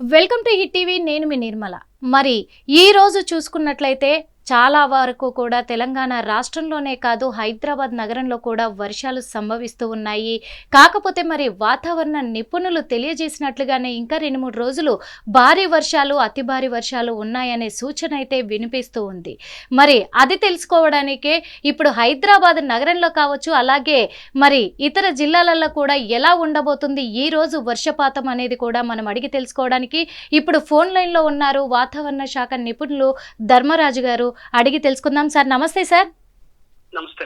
Welcome to hit TV నేను మీ నిర్మల. మరి ఈ రోజు చూసుకున్నట్లయితే చాలా వరకు కూడా తెలంగాణ రాష్ట్రంలోనే కాదు హైదరాబాద్ నగరంలో కూడా వర్షాలు సంభవిస్తూ ఉన్నాయి. కాకపోతే మరి వాతావరణ నిపుణులు తెలియజేసినట్లుగానే ఇంకా రెండు మూడు రోజులు భారీ వర్షాలు అతి భారీ వర్షాలు ఉన్నాయనే సూచన అయితే వినిపిస్తూ ఉంది. మరి అది తెలుసుకోవడానికే ఇప్పుడు హైదరాబాద్ నగరంలో కావచ్చు అలాగే మరి ఇతర జిల్లాలలో కూడా ఎలా ఉండబోతుంది ఈ రోజు వర్షపాతం అనేది కూడా మనం అడిగి తెలుసుకోవడానికి. ఇప్పుడు ఫోన్ లైన్లో ఉన్నారు వాతావరణ శాఖ నిపుణులు ధర్మరాజు గారు. అడిగి తెలుసుకుందాం సార్. నమస్తే సార్. నమస్తే.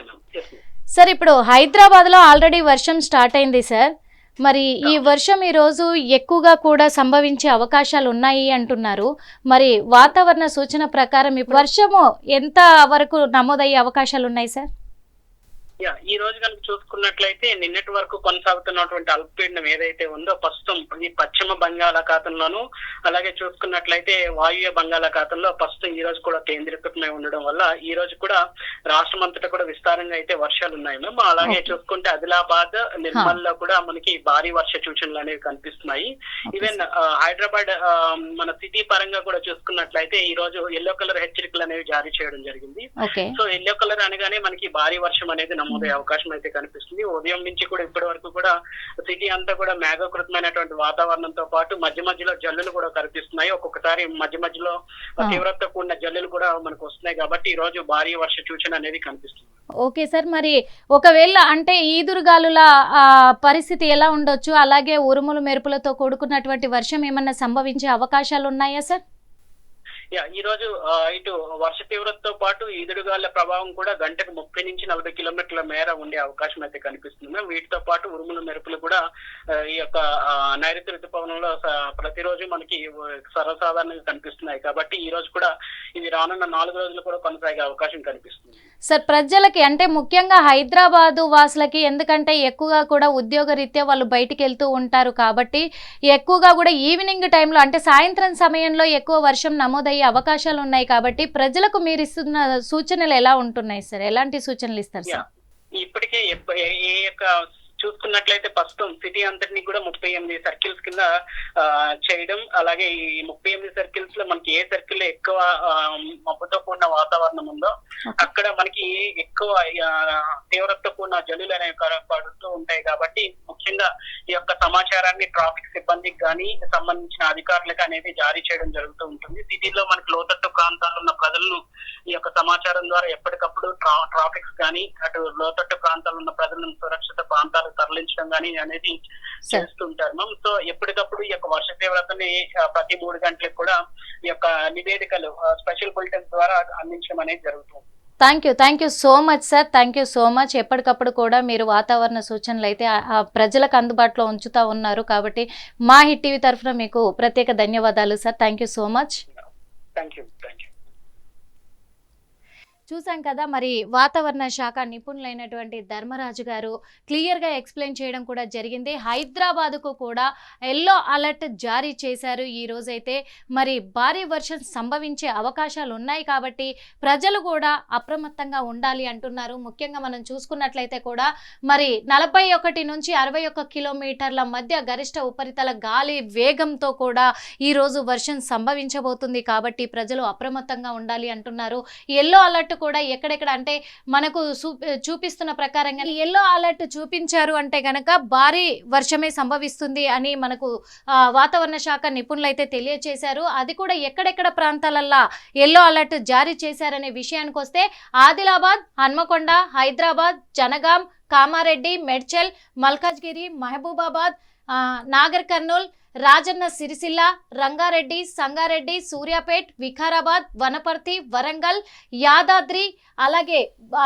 సార్ ఇప్పుడు హైదరాబాద్లో ఆల్రెడీ వర్షం స్టార్ట్ అయింది సార్. మరి ఈ వర్షం ఈరోజు ఎక్కువగా కూడా సంభవించే అవకాశాలు ఉన్నాయి అంటున్నారు. మరి వాతావరణ సూచన ప్రకారం ఈ వర్షము ఎంత వరకు నమోదయ్యే అవకాశాలు ఉన్నాయి సార్? యా ఈ రోజు కనుక చూసుకున్నట్లయితే నిన్నటి వరకు కొనసాగుతున్నటువంటి అల్పపీడనం ఏదైతే ఉందో ప్రస్తుతం ఈ పశ్చిమ బంగాళాఖాతంలోను అలాగే చూసుకున్నట్లయితే వాయువ్య బంగాళాఖాతంలో ప్రస్తుతం ఈ రోజు కూడా కేంద్రీకృతమై ఉండడం వల్ల ఈ రోజు కూడా రాష్ట్రం అంతటా కూడా విస్తారంగా అయితే వర్షాలు ఉన్నాయి మ్యామ్ అలాగే. చూసుకుంటే ఆదిలాబాద్ నిర్మల్లో కూడా మనకి భారీ వర్ష సూచనలు అనేవి కనిపిస్తున్నాయి. ఈవెన్ ఆ, హైదరాబాద్ మన సిటీ పరంగా కూడా చూసుకున్నట్లయితే ఈ రోజు ఎల్లో కలర్ హెచ్చరికలు అనేవి జారీ చేయడం జరిగింది. సో ఎల్లో కలర్ అనగానే మనకి భారీ వర్షం అనేది నమోదయ్యే అవకాశం అయితే కనిపిస్తుంది. ఉదయం నుంచి కూడా ఇప్పటి వరకు కూడా సిటీ అంతా కూడా మేఘకృతమైనటువంటి వాతావరణంతో పాటు మధ్య మధ్యలో జల్లులు కూడా కనిపిస్తున్నాయి. ఒక్కొక్కసారి మధ్య మధ్యలో ఆ. తీవ్రతతో కూడిన జల్లులు కూడా మనకు వస్తున్నాయి కాబట్టి ఈ రోజు భారీ వర్ష సూచన అనేది కనిపిస్తుంది. ఓకే సార్ మరి ఒకవేళ అంటే ఈదురుగాలుల పరిస్థితి ఎలా ఉండొచ్చు? అలాగే ఉరుములు మెరుపులతో కూడుకున్నటువంటి వర్షం ఏమన్నా సంభవించే అవకాశాలు ఉన్నాయా సార్? ఈ రోజు ఇటు వర్ష తీవ్రతతో పాటు ఈదురుగాల ప్రభావం కూడా గంటకు ముప్పై నుంచి నలభై కిలోమీటర్ల మేర ఉండే అవకాశం అయితే కనిపిస్తుంది మ్యామ్. వీటితో పాటు ఉరుములు మెరుపులు కూడా ఈ యొక్క నైరుతి ఋతుపవనంలో ప్రతిరోజు మనకి సర్వసాధారణంగా కనిపిస్తున్నాయి కాబట్టి ఈ రోజు కూడా ఇది రానున్న నాలుగు రోజులు కూడా కొనసాగే అవకాశం కనిపిస్తుంది సార్ ప్రజలకి అంటే ముఖ్యంగా హైదరాబాదు వాసులకి ఎందుకంటే ఎక్కువగా కూడా ఉద్యోగ రీత్యా వాళ్ళు బయటికి వెళ్తూ ఉంటారు కాబట్టి ఎక్కువగా కూడా ఈవినింగ్ టైంలో అంటే సాయంత్రం సమయంలో ఎక్కువ వర్షం నమోదయ్యే అవకాశాలు ఉన్నాయి కాబట్టి ప్రజలకు మీరు ఇస్తున్న సూచనలు ఎలా ఉంటున్నాయి సార్? ఎలాంటి సూచనలు ఇస్తారు సార్? ఇప్పటికే ఏ యొక్క చూసుకున్నట్లయితే ప్రస్తుతం సిటీ అంతటిని కూడా ముప్పై ఎనిమిది సర్కిల్స్ కింద చేయడం అలాగే ఈ ముప్పై ఎనిమిది సర్కిల్స్లో మనకి ఏ సర్కిల్లో ఎక్కువ మబ్బుతో కూడిన వాతావరణం ఉందో. అక్కడ మనకి ఎక్కువ ఆ, తీవ్రతతో కూడిన జల్లులు అనేవి పడుతూ ఉంటాయి కాబట్టి ముఖ్యంగా ఈ యొక్క సమాచారాన్ని ట్రాఫిక్ సిబ్బందికి కానీ సంబంధించిన అధికారులకు అనేది జారీ చేయడం జరుగుతూ ఉంటుంది సిటీలో మనకి లోతట్టు ప్రాంతాల్లో ఉన్న ప్రజలను ఈ యొక్క సమాచారం ద్వారా ఎప్పటికప్పుడు ట్రా ట్రాఫిక్స్ కానీ అటు లోతట్టు ప్రాంతాల్లో ఉన్న ప్రజలను సురక్షిత ప్రాంతాలకు తరలించడం కానీ అనేది చేస్తుంటారు. మ్యామ్ సో ఎప్పటికప్పుడు ఈ యొక్క వర్ష తీవ్రతని ప్రతి మూడు గంటలకు కూడా ఈ యొక్క నివేదికలు స్పెషల్ బులెటిన్స్ ద్వారా అందించడం అనేది జరుగుతుంది. Thank you thank you so much sir thank you so much ఎప్పటికప్పుడు కూడా మీరు వాతావరణ సూచనలు అయితే ప్రజలకు అందుబాటులో ఉంచుతూ ఉన్నారు కాబట్టి మా హిట్ టీవీ తరఫున మీకు ప్రత్యేక ధన్యవాదాలు sir thank you so much thank you thank you చూసాం కదా మరి వాతావరణ శాఖ నిపుణులైనటువంటి ధర్మరాజు గారు క్లియర్గా ఎక్స్ప్లెయిన్ చేయడం కూడా జరిగింది. హైదరాబాద్కు కూడా ఎల్లో అలర్ట్ జారీ చేశారు ఈ రోజైతే. మరి భారీ వర్షం సంభవించే అవకాశాలు ఉన్నాయి కాబట్టి ప్రజలు కూడా అప్రమత్తంగా ఉండాలి అంటున్నారు. ముఖ్యంగా మనం చూసుకున్నట్లయితే కూడా మరి నలభై ఒకటి నుంచి అరవై ఒక్క కిలోమీటర్ల మధ్య గరిష్ట ఉపరితల గాలి వేగంతో కూడా ఈ రోజు వర్షం సంభవించబోతుంది కాబట్టి ప్రజలు అప్రమత్తంగా ఉండాలి అంటున్నారు. ఎల్లో అలర్ట్ కూడా ఎక్కడెక్కడ అంటే మనకు చూపిస్తున్న ప్రకారంగా ఎల్లో అలర్ట్ చూపించారు అంటే కనుక భారీ వర్షమే సంభవిస్తుంది అని మనకు వాతావరణ శాఖ నిపుణులు అయితే తెలియచేశారు. అది కూడా ఎక్కడెక్కడ ప్రాంతాలల్లో ఎల్లో అలర్ట్ జారీ చేశారనే విషయానికి వస్తే ఆదిలాబాద్ హన్మకొండ హైదరాబాద్ జనగాం కామారెడ్డి మెడ్చల్ మల్కాజ్గిరి మహబూబాబాద్ నాగర్ కర్నూల్ రాజన్న సిరిసిల్ల రంగారెడ్డి సంగారెడ్డి సూర్యాపేట్ వికారాబాద్ వనపర్తి వరంగల్ యాదాద్రి అలాగే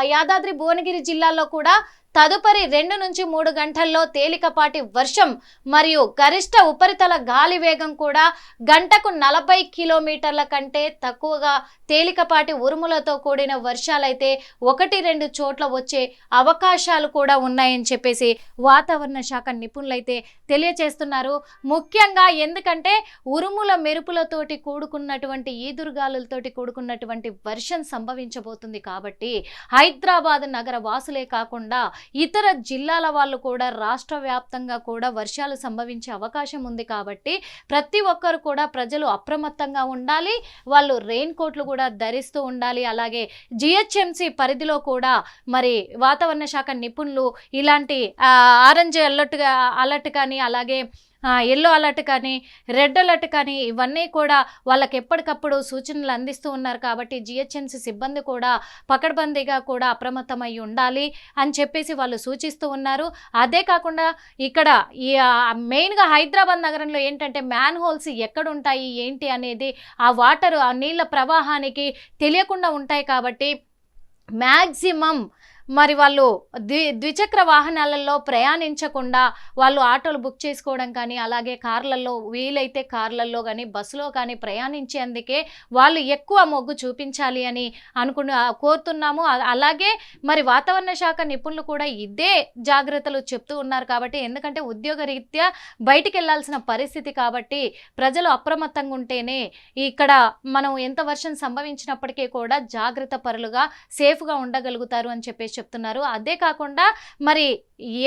యాదాద్రి భువనగిరి జిల్లాల్లో కూడా తదుపరి రెండు నుంచి మూడు గంటల్లో తేలికపాటి వర్షం మరియు గరిష్ట ఉపరితల గాలి వేగం కూడా గంటకు నలభై కిలోమీటర్ల కంటే తక్కువగా తేలికపాటి ఉరుములతో కూడిన వర్షాలైతే ఒకటి రెండు చోట్ల వచ్చే అవకాశాలు కూడా ఉన్నాయని చెప్పేసి వాతావరణ శాఖ నిపుణులైతే తెలియచేస్తున్నారు. ముఖ్యంగా ఎందుకంటే ఉరుముల మెరుపులతోటి కూడుకున్నటువంటి ఈదురుగాలులతోటి కూడుకున్నటువంటి వర్షం సంభవించబోతుంది కాబట్టి హైదరాబాద్ నగర వాసులే కాకుండా ఇతర జిల్లాల వాళ్ళు కూడా రాష్ట్ర వ్యాప్తంగా కూడా వర్షాలు సంభవించే అవకాశం ఉంది కాబట్టి ప్రతి ఒక్కరు కూడా ప్రజలు అప్రమత్తంగా ఉండాలి వాళ్ళు రెయిన్ కోట్లు కూడా ధరిస్తూ ఉండాలి. అలాగే జిహెచ్ఎంసి పరిధిలో కూడా మరి వాతావరణ శాఖ నిపుణులు ఇలాంటి ఆరెంజ్ అలర్ట్ అలర్ట్ కానీ అలాగే ఎల్లో అలర్ట్ కానీ రెడ్ అలర్ట్ కానీ ఇవన్నీ కూడా వాళ్ళకి ఎప్పటికప్పుడు సూచనలు అందిస్తూ ఉన్నారు కాబట్టి జిహెచ్ఎంసీ సిబ్బంది కూడా పకడ్బందీగా కూడా అప్రమత్తమై ఉండాలి అని చెప్పేసి వాళ్ళు సూచిస్తూ ఉన్నారు. అదే కాకుండా ఇక్కడ ఈ మెయిన్గా హైదరాబాద్ నగరంలో ఏంటంటే మ్యాన్ హోల్స్ ఎక్కడ ఉంటాయి ఏంటి అనేది ఆ వాటర్ ఆ నీళ్ళ ప్రవాహానికి తెలియకుండా ఉంటాయి కాబట్టి మ్యాక్సిమం మరి వాళ్ళు ద్వి ద్విచక్ర వాహనాలలో ప్రయాణించకుండా వాళ్ళు ఆటోలు బుక్ చేసుకోవడం కానీ అలాగే కార్లలో వీలైతే కార్లలో కానీ బస్సులో కానీ ప్రయాణించేందుకే వాళ్ళు ఎక్కువ మొగ్గు చూపించాలి అని అనుకున్న కోరుతున్నాము. అలాగే మరి వాతావరణ శాఖ నిపుణులు కూడా ఇదే జాగ్రత్తలు చెప్తూ ఉన్నారు కాబట్టి ఎందుకంటే ఉద్యోగ రీత్యా బయటికి వెళ్ళాల్సిన పరిస్థితి కాబట్టి ప్రజలు అప్రమత్తంగా ఉంటేనే ఇక్కడ మనం ఎంత వర్షం సంభవించినప్పటికీ కూడా జాగ్రత్త పరులుగా సేఫ్గా ఉండగలుగుతారు అని చెప్పేసి చెప్తున్నారు. అదే కాకుండా మరి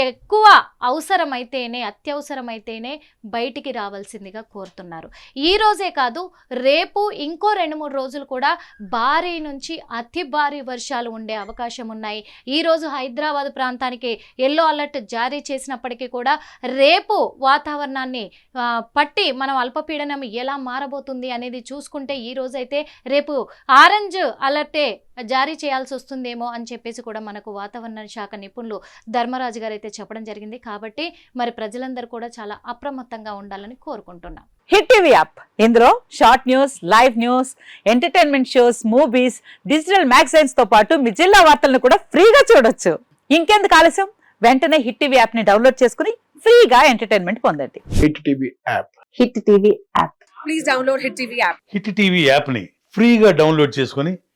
ఎక్కువ అవసరమైతేనే అత్యవసరమైతేనే బయటికి రావాల్సిందిగా కోరుతున్నారు. ఈ రోజే కాదు రేపు ఇంకో రెండు మూడు రోజులు కూడా భారీ నుంచి అతి భారీ వర్షాలు ఉండే అవకాశం ఉన్నాయి. ఈ రోజు హైదరాబాద్ ప్రాంతానికి ఎల్లో అలర్ట్ జారీ చేసినప్పటికీ కూడా రేపు వాతావరణాన్ని పట్టి మనం అల్పపీడనం ఎలా మారబోతుంది అనేది చూసుకుంటే ఈ రోజైతే రేపు ఆరెంజ్ అలర్టే జారీ చేయాల్సి వస్తుందేమో అని చెప్పేసి కూడా మనకు వాతావరణ శాఖ నిపుణులు ధర్మరాజు గారు అయితే చెప్పడం జరిగింది. కాబట్టి మరి ప్రజలందరూ కూడా చాలా అప్రమత్తంగా ఉండాలని కోరుకుంటున్నాం. Hit TV app. ఇందులో short news live news entertainment shows movies digital మ్యాగజైన్స్తో పాటు మీ జిల్లా వార్తలను కూడా ఫ్రీగా చూడొచ్చు. ఇంకెందుకు ఆలస్యం? వెంటనే హిట్ టీవీ యాప్ని డౌన్లోడ్ చేసుకుని ఫ్రీగా ఎంటర్టైన్మెంట్ పొందండి. Hit TV app. Hit TV app. Please download Hit TV app. Hit TV యాప్ని ఫ్రీగా డౌన్లోడ్ చేసుకొని